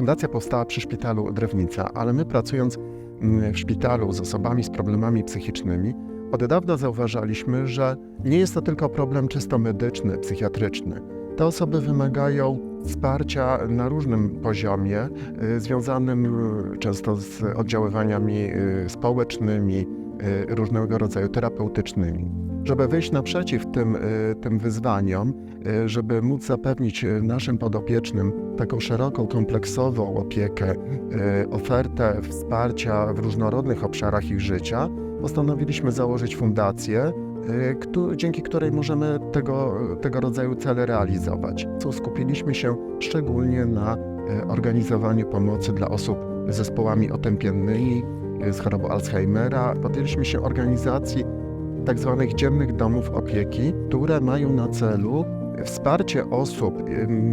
fundacja powstała przy szpitalu Drewnica, ale my pracując mm, w szpitalu z osobami z problemami psychicznymi, od dawna zauważaliśmy, że nie jest to tylko problem czysto medyczny, psychiatryczny. Te osoby wymagają wsparcia na różnym poziomie, y, związanym y, często z oddziaływaniami y, społecznymi, różnego rodzaju terapeutycznymi. Żeby wyjść naprzeciw tym, y, tym wyzwaniom, y, żeby móc zapewnić y, naszym podopiecznym taką szeroką, kompleksową opiekę, ofertę wsparcia w różnorodnych obszarach ich życia, postanowiliśmy założyć fundację, dzięki której możemy tego, tego rodzaju cele realizować. Co skupiliśmy się szczególnie na organizowaniu pomocy dla osób z zespołami otępiennymi, z chorobą Alzheimera. Podjęliśmy się organizacji tak zwanych dziennych domów opieki, które mają na celu wsparcie osób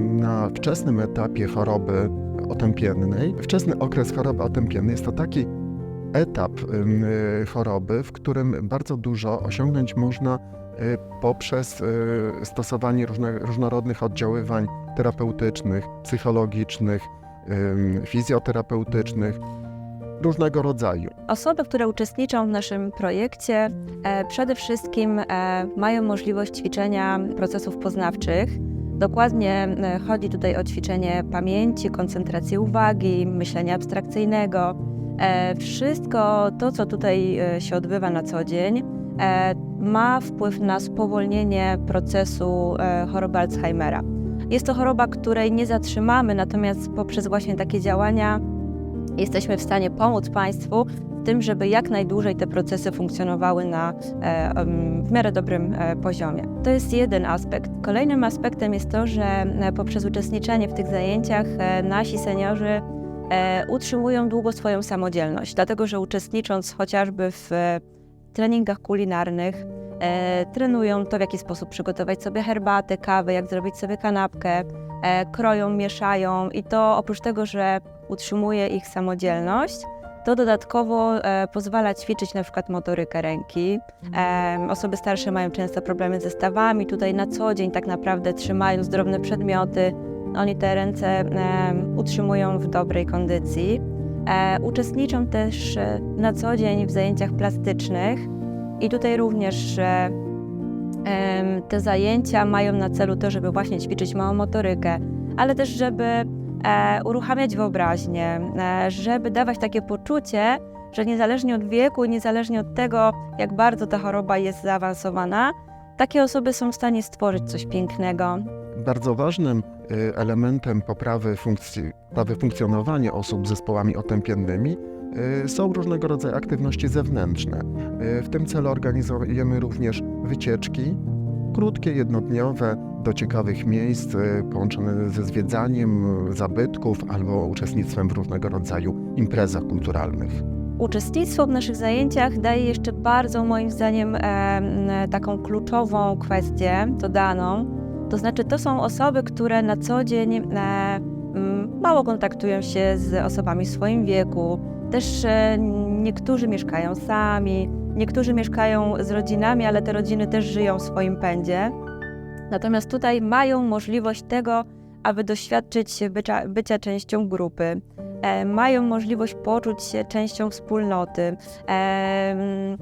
na wczesnym etapie choroby otępiennej. Wczesny okres choroby otępiennej jest to taki etap y, choroby, w którym bardzo dużo osiągnąć można y, poprzez y, stosowanie różnorodnych oddziaływań terapeutycznych, psychologicznych, fizjoterapeutycznych, różnego rodzaju. Osoby, które uczestniczą w naszym projekcie, e, przede wszystkim e, mają możliwość ćwiczenia procesów poznawczych. Dokładnie e, chodzi tutaj o ćwiczenie pamięci, koncentracji uwagi, myślenia abstrakcyjnego. E, wszystko to, co tutaj e, się odbywa na co dzień, e, ma wpływ na spowolnienie procesu e, choroby Alzheimera. Jest to choroba, której nie zatrzymamy, natomiast poprzez właśnie takie działania jesteśmy w stanie pomóc Państwu w tym, żeby jak najdłużej te procesy funkcjonowały na e, w miarę dobrym e, poziomie. To jest jeden aspekt. Kolejnym aspektem jest to, że e, poprzez uczestniczenie w tych zajęciach nasi seniorzy utrzymują długo swoją samodzielność, dlatego że uczestnicząc chociażby w treningach kulinarnych, trenują to, w jaki sposób przygotować sobie herbatę, kawę, jak zrobić sobie kanapkę, kroją, mieszają i to oprócz tego, że utrzymuje ich samodzielność, to dodatkowo e, pozwala ćwiczyć na przykład motorykę ręki. E, osoby starsze mają często problemy ze stawami, tutaj na co dzień tak naprawdę trzymając drobne przedmioty, oni te ręce e, utrzymują w dobrej kondycji. E, uczestniczą też e, na co dzień w zajęciach plastycznych i tutaj również e, te zajęcia mają na celu to, żeby właśnie ćwiczyć małą motorykę, ale też żeby uruchamiać wyobraźnię, e, żeby dawać takie poczucie, że niezależnie od wieku niezależnie od tego, jak bardzo ta choroba jest zaawansowana, takie osoby są w stanie stworzyć coś pięknego. Bardzo ważnym y, elementem poprawy, funkcji, poprawy funkcjonowania osób z zespołami otępiennymi są różnego rodzaju aktywności zewnętrzne. W tym celu organizujemy również wycieczki, krótkie, jednodniowe, do ciekawych miejsc, y, połączone ze zwiedzaniem zabytków albo uczestnictwem w różnego rodzaju imprezach kulturalnych. Uczestnictwo w naszych zajęciach daje jeszcze bardzo, moim zdaniem, em, taką kluczową kwestię dodaną. To znaczy, to są osoby, które na co dzień e, mało kontaktują się z osobami w swoim wieku. Też e, niektórzy mieszkają sami, niektórzy mieszkają z rodzinami, ale te rodziny też żyją w swoim pędzie. Natomiast tutaj mają możliwość tego, aby doświadczyć bycia, bycia częścią grupy. E, mają możliwość poczuć się częścią wspólnoty. E, mm,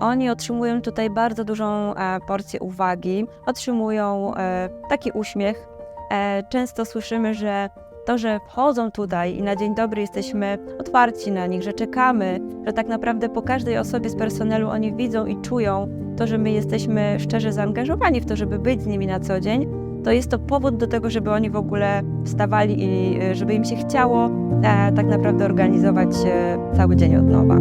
oni otrzymują tutaj bardzo dużą e, porcję uwagi, otrzymują e, taki uśmiech. E, często słyszymy, że to, że wchodzą tutaj i na dzień dobry jesteśmy otwarci na nich, że czekamy, że tak naprawdę po każdej osobie z personelu oni widzą i czują to, że my jesteśmy szczerze zaangażowani w to, żeby być z nimi na co dzień, to jest to powód do tego, żeby oni w ogóle wstawali i e, żeby im się chciało e, tak naprawdę organizować cały dzień od nowa.